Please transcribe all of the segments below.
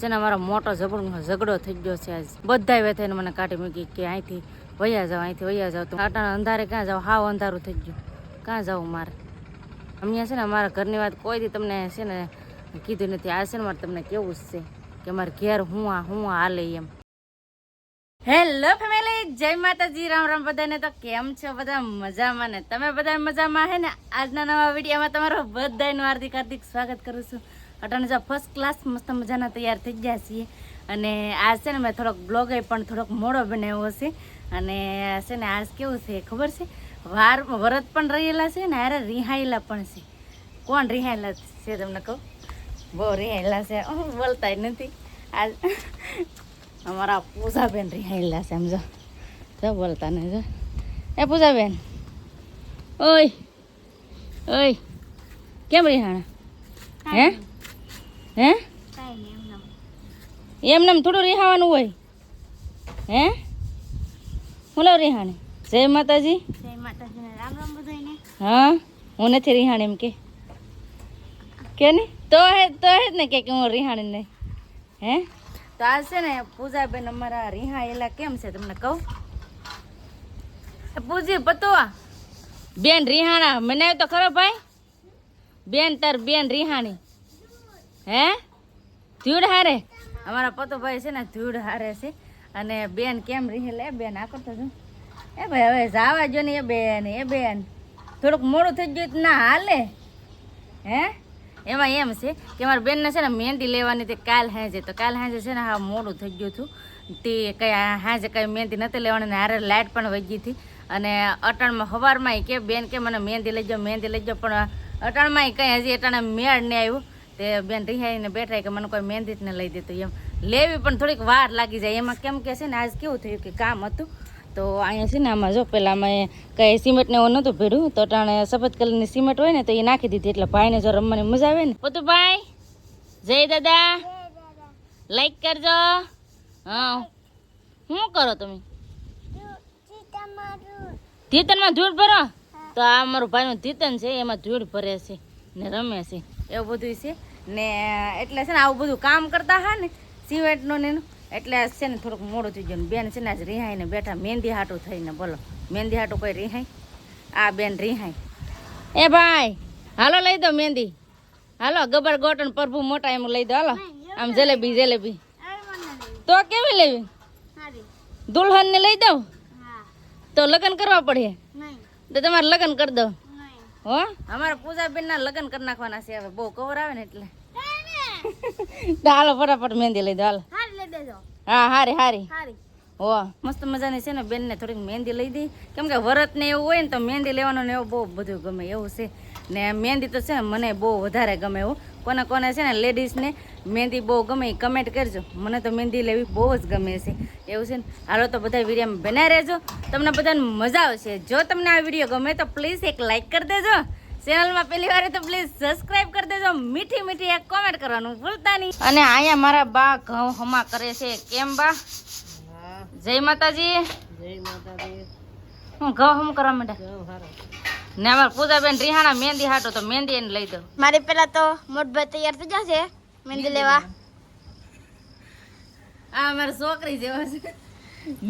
છે ને અમારો મોટો ઝઘડો ઝઘડો થઈ ગયો છે આજ. બધા વેથાઈને મને કાઢી મૂકી કે અહીંથી વૈયા જાવ, અહીંથી વૈયા જાવ. તો આટાના અંધારે ક્યાં જાવ? હાવ અંધારું થઈ ગયું. ક્યાં જાવું મારે? અહીંયા છે ને અમારા ઘરની વાત કોઈ દી તમને છે ને કીધું નથી. આ છે ને મારે તમને કેવું જ છે કે મારે ઘેર હું આ હું આ હાલે એમ. હેલો ફેમિલી, જય માતાજી, રામ રામ બધાને. તો કેમ છો બધા? મજામાં ને? તમે બધા મજામાં હે ને? આજના નવા વિડીયોમાં તમારો બધાનું હાર્દિક હાર્દિક સ્વાગત કરું છું. અટાણે જો ફર્સ્ટ ક્લાસ મસ્ત મજાના તૈયાર થઈ ગયા છીએ. અને આ છે ને મેં થોડોક બ્લોગ પણ થોડોક મોડો બનાવ્યો છે અને છે ને આજ કેવું છે ખબર છે? વાર વરત પણ રહેલા છે ને હારે રિહાયેલા પણ છે. કોણ રિહાયેલા છે તમને કહું? બહુ રિહાયેલા છે. અહ, બોલતા જ નથી. આજ અમારા પૂજાબેન રિહાયેલા છે સમજો જો. બોલતા નહીં જો. એ પૂજાબેન. ઓય. ઓય. કેમ રિહાણા? હે? હે? એમને એમ થોડું રિહાવાનું હોય. હે? બોલો રિહાણી જય માતાજી. જય રામ રામ બધાને હા હું નથી રિહાણી એમ કે. કે ને? તો હે તો હે ને કે કે હું રિહાણી નહીં હે? તો આ છે ને પૂજાબેન અમારા રિહાયેલા કેમ છે તમને કહું? પૂજી પતવા. બેન રિહાણા મને તો ખરો ભાઈ. બેન તાર બેન રિહાણી. હે? ધૂળ હારે? અમારા પતુભાઈ છે ને, ધૂળ હારે છે. અને બેન કેમ રહી એ બેન આ કરતો છું એ ભાઈ, હવે જાવા જો ને એ બેન એ બેન. થોડુંક મોડું થઈ ગયું ના હાલે. હે? એમાં એમ છે કે મારા બેનને છે ને મહેંદી લેવાની તે કાલ હાંજે. તો કાલ હાંજે છે ને હા મોડું થઈ ગયું હતું. તે કંઈ હાંજે કંઈ મહેંદી નથી લેવાની ને હારે લાઇટ પણ વહી હતી. અને અટણમાં સવારમાં કે, બેન કે મને મહેંદી લઈ જાઓ મહેંદી લઈ જાઓ પણ અટાણમાં કંઈ હજી અટાણે મેળ નહીં આવ્યું. તે બેન રિહાઈને બેઠા કે મને કોઈ મહેંદી જ ન લઈ દેતું એમ. લેવી પણ થોડીક વાર લાગી જાય. એમાં કેમ કે છે ને, આજ કેવું થયું કે કામ હતું. તો અહીંયા છે ને, આમાં જો પહેલાં અમે કંઈ સિમેન્ટ ને એવું નહોતું ભેડ્યું તો ટાણે સફેદ કલરની સિમેન્ટ હોય ને, તો એ નાખી દીધી. એટલે ભાઈને જો રમવાની મજા આવે ને. પોતુભાઈ, જય દાદા. લાઈક કરજો. હા. શું કરો તમે? ધીતનમાં ધૂળ ભરો? તો આ અમારું ભાઈનું ધીતન છે, એમાં ધૂળ ભરે છે ને રમે છે. એવું બધું છે. ને એટલે છે ને આવું બધું કામ કરતા હા ને સિમેન્ટનું ને એટલે છે ને થોડુંક મોડું થઈ ગયું ને બેન છે ને આજ રિહાઈને બેઠા. મહેંદી હાટું થઈને બોલો. મહેંદી હાટું કોઈ રિહાય આ બેન રિહાય એ ભાઈ હાલો લઈ દો મહેંદી. હાલો ગબર ગોટન પ્રભુ મોટા એમ લઈ દો. હાલો આમ જલેબી જલેબી. તો કેવી લેવી? દુલ્હન ને લઈ દઉં? તો લગ્ન કરવા પડે? તો તમારે લગ્ન કરી દો હો? અમારા પૂજાબેન ના લગ્ન કરી નાખવાના છે હવે. બહુ કવર આવે ને એટલે. હાલો ફટાફટ મહેંદી લઈ દો હાલો. હા હારી હારી. હારી. હો મસ્ત મજાની છે ને બેનને થોડીક મહેંદી લઈ દઈ. કેમ કે વરત ને એવું હોય ને તો મહેંદી લેવાનું ને એવું બહુ બધું ગમે એવું છે. ને મહેંદી તો છે ને મને બહુ વધારે ગમે એવું. કોને કોને છે ને લેડીઝને મહેંદી બહુ ગમે એ કમેન્ટ કરજો. મને તો મહેંદી લેવી બહુ જ ગમે છે. એવું છે ને? હાલો તો બધા વિડીયોમાં બનાવી રહેજો. તમને બધાને મજા આવશે. જો તમને આ વીડિયો ગમે તો પ્લીઝ એક લાઇક કરી દેજો. ચેનલમાં પહેલી વાર તો પ્લીઝ સબસ્ક્રાઇબ કરી દેજો. મીઠી મીઠી એક કોમેન્ટ કરવાનું ભૂલતા નહીં. અને અહીંયા મારા બા ઘઉં હમા કરે છે. કેમ બા? જય માતાજી. હું ઘઉં હમ કરવા માંડ્યા ને અમારે પૂજાબેન રિહાણા મહેંદી હાટો તો મહેંદી એને લઈ દો મારે પેલા તો મોટભાઈ તૈયાર થઈ જશે મહેંદી લેવા. આ અમારી છોકરી જેવા છે.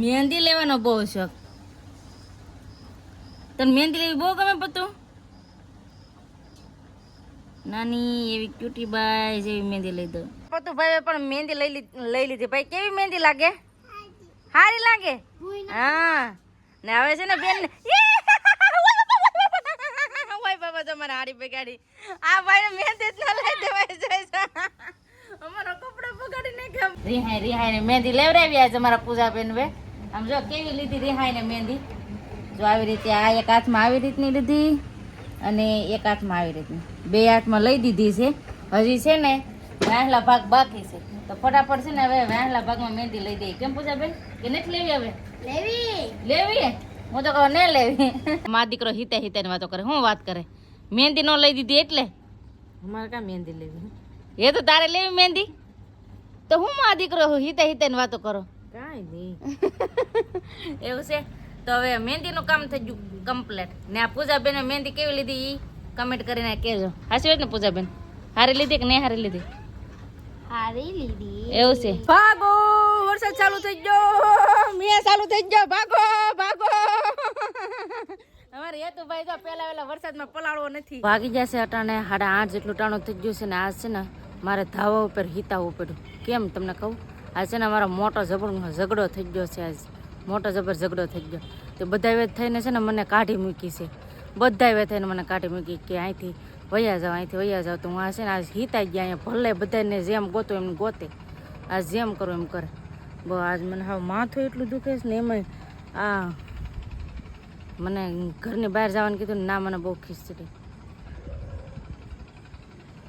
મહેંદી લેવાનો બહુ શોખ. તને મહેંદી લેવી બહુ ગમે પતું? નાની એવી ક્યુટી બાય જેવી મહેંદી લઈ દો પતું ભાઈ પણ મહેંદી લઈ લઈ લીધી. ભાઈ, કેવી મહેંદી લાગે? સારી લાગે? હા. ને હવે છે ને બેન ઓય બાબા તમારે હાડી બગાડી આ ભાઈ મહેંદી જ ના છે અમારો કપડો બગાડી નાખ્યો. રિહાઈ રિહાઈ ને મહેંદી લેવડાવી આજે અમારા પૂજા બેન વે આમ જો, કેવી લીધી રિહાઈ ને મહેંદી? જો, આવી રીતે આ એક હાથમાં આવી રીતની લીધી અને એક હાથમાં આવી રીતની. બે હાથમાં લઈ દીધી છે. હજી છે ને વહેલા ભાગ બાકી છે. તો ફટાફટ છે ને હવે વહેલા ભાગમાં મહેંદી લઈ દઈએ. કેમ પૂજા બેન કે નથી લેવી હવે? લેવી. લેવી? હું તો કહું ને લેવી. મા દીકરો હિતે હિતેની વાતો કરે. શું વાત કરે? મહેંદી ન લઈ દીધી એટલે? અમારે ક્યાં મહેંદી લેવી? એ તો તારે લેવી મહેંદી? તો હું મા દીકરો હિતે હિતે ની વાતો કરો? કાંઈ નહીં. એવું છે? તો હવે મહેંદીનું કામ થઈ ગયું કમ્પ્લેટ ને આ પૂજાબેને મહેંદી કેવી લીધી ઈ? કમેન્ટ કરીને કહેજો. હાસી વાત ને પૂજાબેન? હારી લીધી કે નહીં હારી લીધી? હારી લીધી. એવું છે. ભાગો વરસાદ ચાલુ થઈ ગયો. મિયા ચાલુ થઈ ગયો. ભાગો ભાગો. અમારે હેતુભાઈ તો પેલા પેલા વરસાદમાં પલાળવો નથી. ભાગી જશે અટાણે. સાડા આઠ જેટલું ટાણું થઈ ગયું છે ને આજ છે ને મારે ધાવા ઉપર હિતાવવું પડ્યું. કેમ તમને કહું? આજ છે ને મારો મોટો જબર ઝઘડો થઈ ગયો છે આજ. મોટો જબર ઝઘડો થઈ ગયો. તે બધા થઈને છે ને મને કાઢી મૂકી છે. બધા વેત મને કાઢી મૂકી કે અહીંથી વયા જાવ અહીંથી વયા જાવ તો હું આ છે ને આજ હિતાઈ ગયા અહીંયા. ભલે બધાને જેમ ગોતો એમ ગોતે. આ જેમ કરો એમ કરે. બહુ આજ મને હવે માથું એટલું દુખે છે ને એમાં આ મને ઘરની બહાર જવાનું કીધું ને ના મને બહુ ખીચડી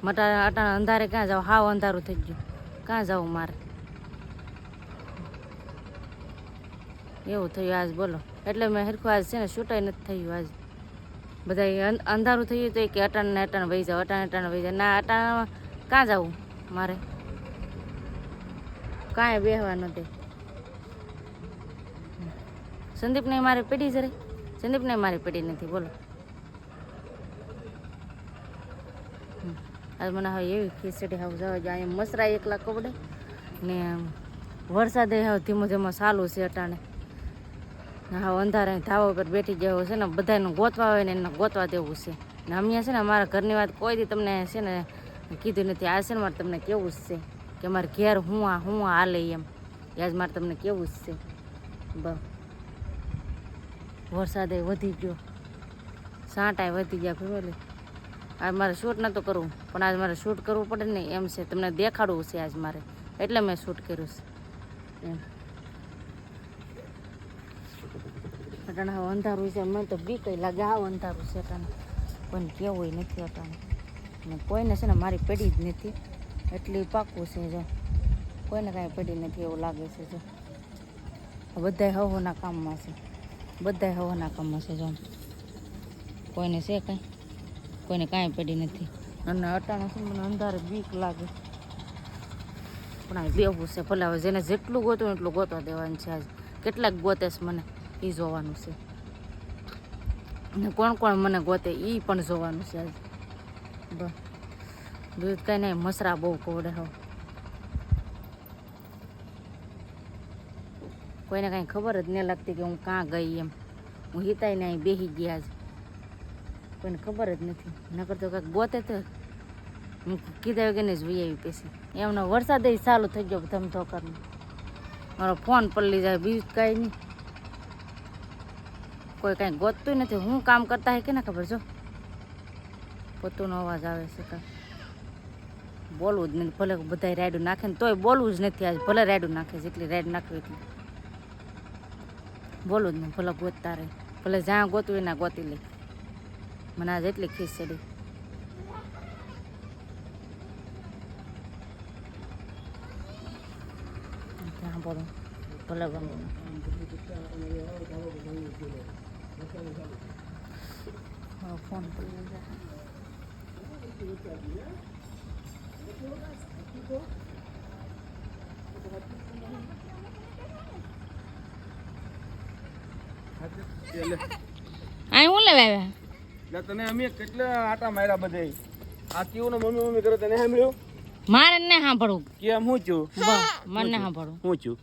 મટા અટાણા અંધારે ક્યાં જાવ? હાવ અંધારું થઈ ગયું. ક્યાં જાવું મારે? એવું થયું આજ બોલો. એટલે મેં હરખું આજ છે ને છૂટાઈ નથી થયું આજ. બધા અંધારું થયું તો કે અટાણ ને અટાણ વહી જાવ, અટાણ અટાણ વહી જાવ. ના, અટાણામાં ક્યાં જવું મારે? કાંઈ બેહવા નથી સંદીપને મારે પેઢી જરે. સંદીપને મારી પેઢી નથી, બોલો. આજ મને હવે એવી ખીચડી હાવ જવા અહીંયા મસરા એકલા કપડે ને વરસાદે હવે ધીમો ધીમો ચાલુ છે અટાણે. હવે અંધારે ધાવો પર બેઠી જવું છે ને બધાને ગોતવા હોય ને એને ગોતવા દેવું છે. ને અમે છે ને, અમારા ઘરની વાત કોઈ દી તમને છે ને કીધું નથી. આ છે ને મારે તમને કેવું જ છે કે મારે ઘેર હું આ હું આ લઈ એમ. આજ મારે તમને કેવું જ છે. બ વરસાદે વધી ગયો. સાંટાએ વધી ગયા ફેમિલી આજ મારે શૂટ નહોતું કરવું, પણ આજ મારે શૂટ કરવું પડે ને એમ છે. તમને દેખાડવું છે આજ મારે. એટલે મેં શૂટ કર્યું છે. એમ. અટાણે અંધારું છે. મને તો બીક ય લાગે આવ અંધારું છે અટાણે કોઈને કેવું નથી અટાણે ને કોઈને છે ને મારી પડી જ નથી. એટલી પાકું છે જો. કોઈને કાંઈ પડી નથી એવું લાગે છે જો. બધાય હવોના કામમાં છે. બધાય હવોના કામમાં છે જો. કોઈને છે કાંઈ? કોઈને કાંઈ પડી નથી. અને અટાણે છે મને અંધારે બીક લાગે. પણ આ બેવું છે. ભલે હવે જેને જેટલું ગોતું એટલું ગોતવા દેવાનું છે આજ. કેટલાક ગોતે છે મને. એ જોવાનું છે. ને કોણ કોણ મને ગોતે એ પણ જોવાનું છે આજ. બસ. બીજું કંઈ નહીં મસરા બહુ કોવડે હો. કોઈને કાંઈ ખબર જ નહીં લાગતી કે હું કાં ગઈ એમ. હું હિતાઈને અહીં બેસી ગયા છે કોઈને ખબર જ નથી. નકર તો કાંઈક ગોતે તો હું કીધા વગર જ વહી આવી પછી એમનો વરસાદ ચાલુ થઈ ગયો ધમધો કરીને મારો ફોન પલ્લી જાય, બીજું કાંઈ નહીં. કોઈ કાંઈ ગોતતું નથી. હું કામ કરતા હે કે ના ખબર જો? પોતાનો અવાજ આવે છે કાંઈ બોલવું જ નથી. ભલે બધા રાયડું નાખે ને તોય બોલવું જ નથી આજ. ભલે રાયડું નાખે, જેટલી રાયડ નાખવી એટલી. બોલવું જ નહીં ભલે ગોતતા રહે. ભલે જ્યાં ગોતવું એના ગોતી લે. મને આજ એટલી ખીસ ચડી. ત્યાં બોલું? ભલે ગમે ફોન કરી હું લેવા આવ્યા? એટલે તને અમે કેટલા આટા માર્યા બધે? આ કેવું મમ્મી મમ્મી કરે તને સાંભળ્યું? મારે ને સાંભળવું. કેમ હું છું? મને ને સાંભળવું. હું છું.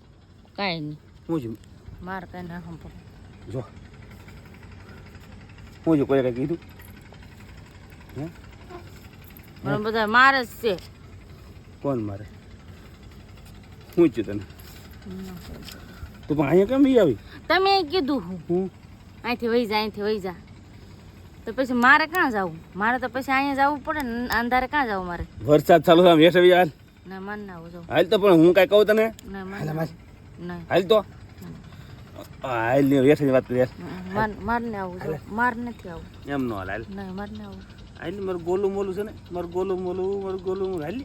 કાંઈ નહીં. હું છું. મારે કાંઈ ના સાંભળવું. જો. હું કોઈ કઈ કીધું? હે? બધા મારે જ છે. કોણ મારે? હું છું તને. તું પણ અહીંયા કેમ નહીં આવી? તમે કીધું હું. હું? અહીંથી વહી જા અહીંથી વહી જા. તો પછી મારે ક્યાં જવું? મારે તો પછી અહીંયા જવું પડે ને અંધારે ક્યાં જવું મારે? વરસાદ ચાલુ થાય હેઠ આવી હાલ. ના માન ના આવું હાલ તો પણ હું કાંઈ કહું તને? ના માન. હાલ તો. હાલની વાત કરી હાલ. માર માર ને આવું માર નથી આવું. એમ નો હાલ હાલ. નહીં માર ને આવું. હાલની મારું ગોલું મોલું છે ને મારું ગોલું મોલું મારું ગોલું મોલું હાલ.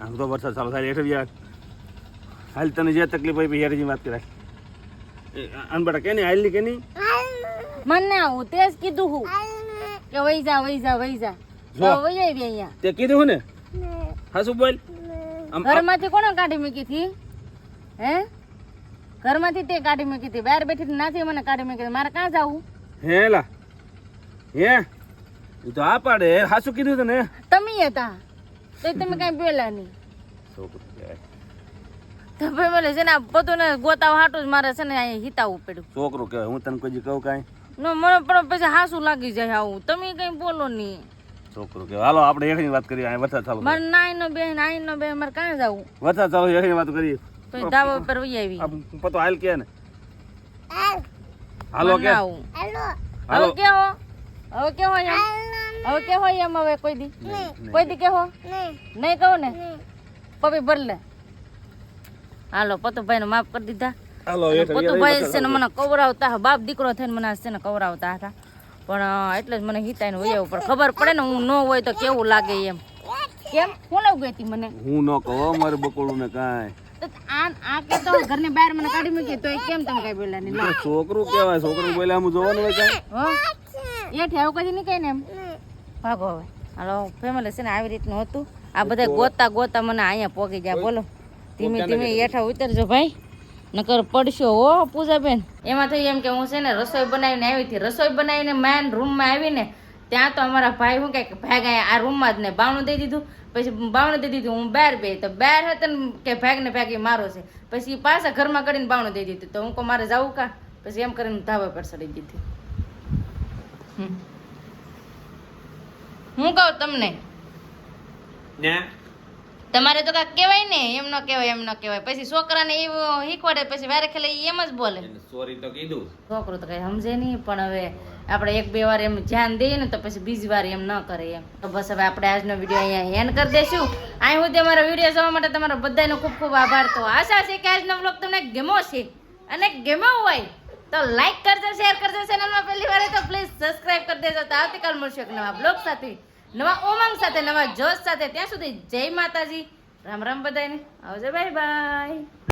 આમ તો વરસાદ ચાલુ થાય એટલે યાર હાલ હાલ તને જે તકલીફ હોય હેઠની વાત કરાય. અનબટા કેની નહીં હાલની કે નહીં? મન આવું તે જ કીધું હું. કે વઈ જા વઈ જા વઈ જા. જો. વઈ જાય અહીંયા. તે કીધું હું ને? હા શું બોલ. ઘરમાંથી કોણે કાઢી મૂકી હતી? હે? ઘરમાંથી તે કાઢી મૂકી હતી. બહાર બેઠી નાથી મને કાઢી મૂકી હતી. મારે ક્યાં જવું? હેલા હે? તું તો આ પાડે. હાસુ કીધું તને? તમે હતા તો. તમે કાંઈ બોલ્યા નહીં. છોકરું તો છે ને બધું ને ગોતાવ હાટું જ મારે છે ને અહીંયા હિતાવું પડ્યું. છોકરું કહેવાય હું તને કોઈ કહું કાંઈ? ન મને પણ પછી હાસું લાગી જાય આવું. તમે કઈ બોલો નહીં. છોકરું હાલો આપણે હેઠની વાત કરીએ વરસાદ ચાલુ મારે નાઈ નો બેન આઈ નો બેન મારે કાં જવું? વરસાદ ચાલુ હેઠની વાત કરીએ. તો ધાબા ઉપર વહી આવી. પતો હાલ કે ને. હાલો. કે. હાલો. હાલો. કે હો હવે કે હો એમ હવે કેવો એમ હવે કોઈ દી? કોઈ દી કેવો? નહીં. કહો ને? પપી ભર લે હાલો પતુભાઈ ને માફ કરી દીધા. હાલો પતુભાઈ છે ને મને કવરાવતા હતા. બાપ દીકરો થઈને મને છે ને કવરાવતા હતા. પણ એટલે જ મને હિતાઈને હોય ઉપર ખબર પડે ને હું ન હોય તો કેવું લાગે એમ. કેમ? હું લઉં ગઈ હતી મને. હું ન કહો મારે બકોડું ને કાંઈ. તો આ આ કે તો ઘરની બહાર મને કાઢી મૂકી તો કેમ તમે કઈ બોલ્યા નહીં? છોકરું કહેવાય છોકરું બોલે હું જોવાનું હોય કાંઈ એઠે આવું કદી નહીં કઈ ને એમ? ભાગો હવે. હાલો ફેમિલી છે ને આવી રીતનું હતું. આ બધા ગોતા ગોતા મને અહીંયા પોગી જાય બોલો. ધીમે ધીમે હેઠા ઉતરજો ભાઈ. નકર પડશો હો પૂજાબેન. એમાં થયું એમ કે હું છે ને રસોઈ બનાવીને આવી હતી. રસોઈ બનાવીને મેન રૂમમાં આવીને ત્યાં તો અમારા ભાઈ હું કે ભાગ અહીંયા આ રૂમમાં જ ને બાવણું દઈ દીધું. પછી બાવણું દઈ દીધું હું બહાર બે તો બહાર હતા ને કે ભાગ ને ભાગ એ મારો છે. પછી પાછા ઘરમાં કરીને બાવણું દઈ દીધું તો હું કહું મારે જવું કા? પછી એમ કરીને ધાબા પર ચડી દીધી. હું કહું તમને? તમારે તો કાંઈક કહેવાય ને એમ ન કહેવાય એમ ન કહેવાય. પછી છોકરાને એવું શીખવાડે પછી વારે ખેલે એમ જ બોલે. સોરી તો કીધું. છોકરો તો કઈ સમજે નહીં પણ હવે આપણે એક બે વાર એમ ધ્યાન દઈએ ને તો પછી બીજી વાર એમ ન કરે એમ. તો બસ હવે આપણે આજનો વીડિયો અહીંયા એન્ડ કરી દઈશું. અહીં સુધી અમારા વીડિયો જોવા માટે તમારો બધાનો ખૂબ ખૂબ આભાર. તો આશા છે કે આજનો બ્લોગ તમને ગેમો છે અને ગેમો હોય તો લાઈક કરજો શેર કરજો ચેનલમાં પહેલી વાર તો પ્લીઝ સબસ્ક્રાઇબ કરી દેજો. તો આવતીકાલ મળશું એક નવા બ્લોગ સાથે, નવા ઉમંગ સાથે, નવા જોશ સાથે. ત્યાં સુધી જય માતાજી. રામ રામ બધાને આવજો બાય બાય